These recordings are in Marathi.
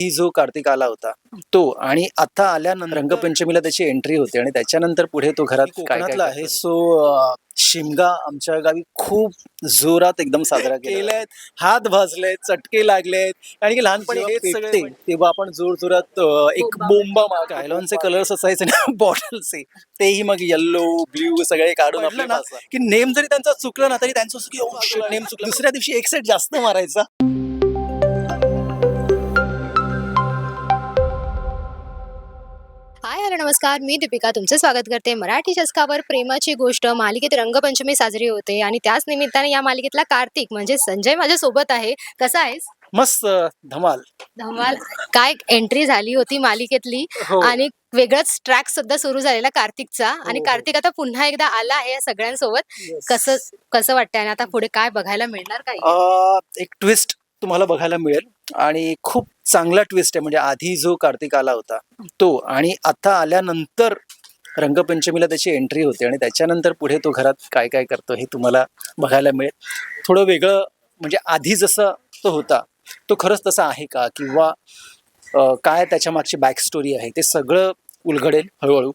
ही जो कार्तिक आला होता तो आणि आता आल्यानंतर रंगपंचमीला त्याची एंट्री होते आणि त्याच्यानंतर पुढे तो घरात कोकणातला आहे. सो शिमगा आमच्या गावी खूप जोरात एकदम साजरा केलाय हात भाजलेत चटके लागलेत. आणि की लहानपणी हेच सगळे तेव्हा आपण जोर जोरात एक बोंबा मार कायलॉनचे कलर्स असायचे ना बॉटलचे तेही मग येल्लो ब्ल्यू सगळे काढून पडलं आपले ना, की नेम जरी त्यांचा चुकला ना तरी त्यांचं असं की "Oh shit, नेम चुकला दुसऱ्या दिवशी एक सेट जास्त मारायचा. हाय हॅलो नमस्कार. मी दीपिका तुमचं स्वागत करते. मराठी शस्कावर प्रेमाची गोष्ट मालिकेत रंगपंचमी साजरी होते आणि त्याच निमित्ताने या मालिकेतला कार्तिक म्हणजे संजय माझ्या सोबत आहे. कसा आहेस? मस्त धमाल. धमाल. काय एंट्री झाली होती मालिकेतली हो. आणि वेगळाच ट्रॅक सुद्धा सुरू झालेला कार्तिकचा. आणि हो. कार्तिक आता पुन्हा एकदा आला आहे या सगळ्यांसोबत. कसं कसं वाटतंय आणि आता पुढे काय बघायला मिळणार काय अ, एक ट्विस्ट तुम्हाला बघायला मिळेल. आणि खूप चांगला ट्विस्ट आहे. म्हणजे आधी जो कार्तिक आला होता तो. आणि आता आल्यानंतर रंगपंचमीला त्याची एंट्री होते. आणि त्याच्यानंतर पुढे तो घरात काय काय करतो हे तुम्हाला बघायला मिळेल. थोडं वेगळं म्हणजे आधी जसं तो होता तो खरंच तसा आहे का? किंवा काय त्याच्या मागची बॅक स्टोरी आहे? ते सगळं उलगडेल हळूहळू.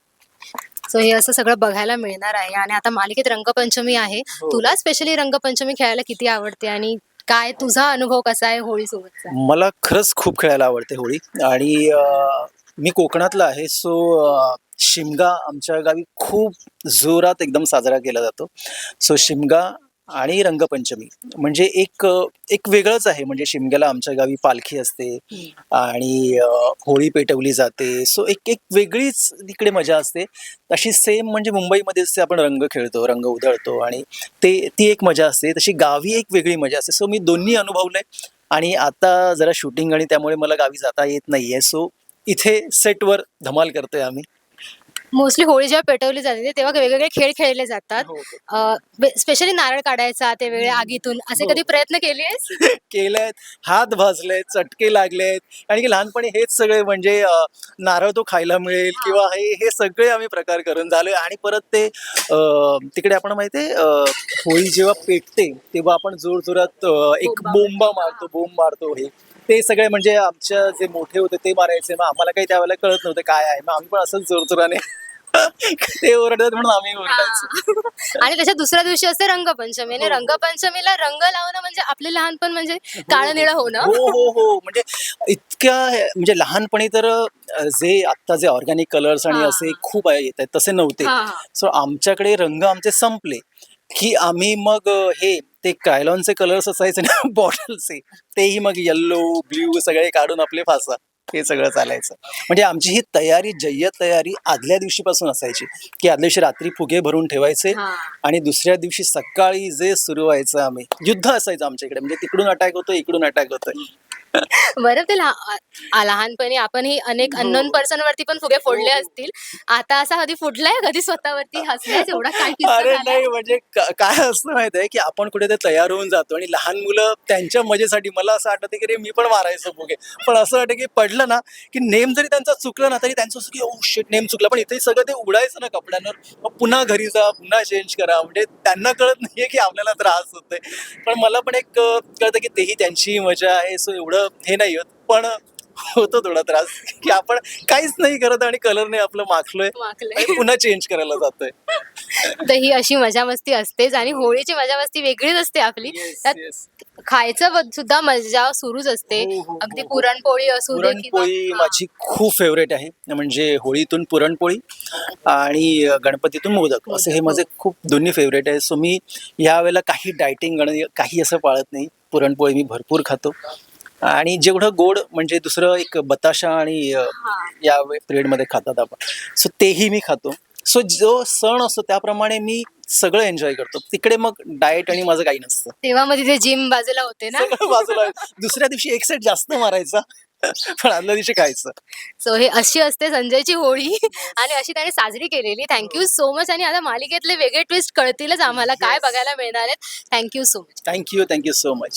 सो हे असं सगळं बघायला मिळणार आहे. आणि आता मालिकेत रंगपंचमी आहे. हो. तुला स्पेशली रंगपंचमी खेळायला किती आवडते? आणि काय तुझा अनुभव कसा आहे होळी सोबतचा मला खरंच खूप खेळायला आवडते होळी. आणि अं, मी कोकणातला आहे सो शिमगा आमच्या गावी खूप जोरात एकदम साजरा केला जातो. सो शिमगा आणि रंगपंचमी. म्हणजे एक एक वेगळंच आहे. म्हणजे शिमग्याला आमच्या गावी पालखी असते आणि होळी पेटवली जाते. सो एक एक वेगळीच तिकडे मजा असते. तशी सेम म्हणजे मुंबईमध्ये आपण रंग खेळतो रंग उधळतो आणि ते ती एक मजा असते. तशी गावी एक वेगळी मजा असते. सो मी दोन्ही अनुभवलंय आणि आता जरा शूटिंग आणि त्यामुळे मला गावी जाता येत नाहीये. सो इथे सेटवर धमाल करतोय आम्ही. मोस्टली होळी जेव्हा पेटवली जाते तेव्हा वेगवेगळे खेळ खेळले जातात. स्पेशली नारळ काढायचा ते वेगळ्या आगीतून. असे हो. कधी प्रयत्न केले केलेत. हात भाजलेत चटके लागलेत. आणि की लहानपणी हेच सगळे म्हणजे नारळ तो खायला मिळेल किंवा हे हे सगळे आम्ही प्रकार करून झालोय. आणि परत ते तिकडे आपण माहितीये अं, होळी जेव्हा पेटते तेव्हा आपण जोर जोरात एक बोंबा मारतो. बोंब मारतो हे. ते सगळे म्हणजे आमच्या जे मोठे होते ते मारायचे. मग आम्हाला काही त्यावेळेला कळत नव्हतं काय आहे. मग आम्ही पण असंच जोरजोराने ते ओरडतात म्हणून आम्ही ओरडायचो. आणि त्याच्या दुसऱ्या दिवशी असते रंगपंचमी आणि हो. रंगपंचमीला रंग लावणं म्हणजे आपले लहानपण म्हणजे काळं निळं होणं. हो हो हो. म्हणजे इतक्या हे- म्हणजे लहानपणी तर अ, जे आता जे ऑर्गॅनिक कलर्स आणि हा. असे खूप येत आहेत तसे नव्हते. हा, हा. सो आमच्याकडे रंग आमचे संपले की आम्ही मग अ, हे ते कायलॉनचे कलर्स असायचे ना बॉटलचे तेही मग येल्लो ब्ल्यू सगळे काढून आपले फासा. हे सगळं चालायचं. म्हणजे आमची ही तयारी जय्यत तयारी आदल्या दिवशीपासून असायची. की आदल्या दिवशी रात्री फुगे भरून ठेवायचे. आणि दुसऱ्या दिवशी सकाळी जे सुरू व्हायचं आम्ही युद्ध असायचं आमच्या इकडे. म्हणजे तिकडून अटॅक होतो इकडून अटॅक होतोय. बरं ते लहा- लहानपणी आपणही अनेक हो. अननोन पर्सन वरती पण फुगे फोडले हो. असतील. आता असा कधी फुटलाय कधी स्वतःवरती हसलाय? एवढा काय किस्सा अरे झालाय? नाही म्हणजे का- काय असतं माहीत आहे की आपण कुठे ते तयार होऊन जातो आणि लहान मुलं त्यांच्या मजेसाठी मला असं आठवतं की रे मी पण मारायचो फुगे. पण असं वाटतं की पडलं ना की नेम जरी त्यांचा चुकलं ना तरी त्यांचं असं की ओ शेट नेम चुकला. पण इथे सगळं ते उडायचं ना कपड्यांवर. मग पुन्हा घरी जा पुन्हा चेंज करा. म्हणजे त्यांना कळत नाहीये की आपल्याला त्रास होतोय. पण मला पण एक अं, कळतं की तेही त्यांची मजा आहे. सो एवढं हे नाही होत पण होतो थोडा त्रास. की आपण काहीच नाही करत आणि कलरने आपलं माखलोय. आणि पुन्हा चेंज करायला जातोय. तर ही अशी मजा मस्ती असतेच आणि होळीची मजा मस्ती वेगळीच असते आपली. त्यात खायचं व- सुद्धा मजा सुरूच असते. हो, हो, हो, अगदी हो. पुरणपोळी असू दे किंवा पुरणपोळी हा. माझी खूप फेवरेट आहे. म्हणजे होळीतून पुरणपोळी आणि गणपतीतून मोदक. असे हे माझे खूप दोन्ही फेवरेट आहे. सो मी यावेळेला काही डायटिंग काही असं पाळत नाही. पुरणपोळी मी भरपूर खातो. आणि जेवढं गोड म्हणजे दुसरं एक बताशा आणि. या पिरियडमध्ये खातात आपण. सो तेही मी खातो. सो जो सण असतो त्याप्रमाणे मी सगळं एन्जॉय करतो. तिकडे मग डाएट आणि माझं काही नसतं. तेव्हा मध्ये ते जिम बाजूला होते ना? बाजूला. दुसऱ्या दिवशी एक सेट जास्त मारायचा. पण आदल्या दिवशी खायचं. सो हे अशी असते संजयची होळी. आणि अशी त्याने साजरी केलेली. थँक्यू सो मच आणि आता मालिकेतले वेगळे ट्विस्ट कळतीलच आम्हाला. काय. बघायला मिळणार आहेत. Thank you so much thank you thank you so much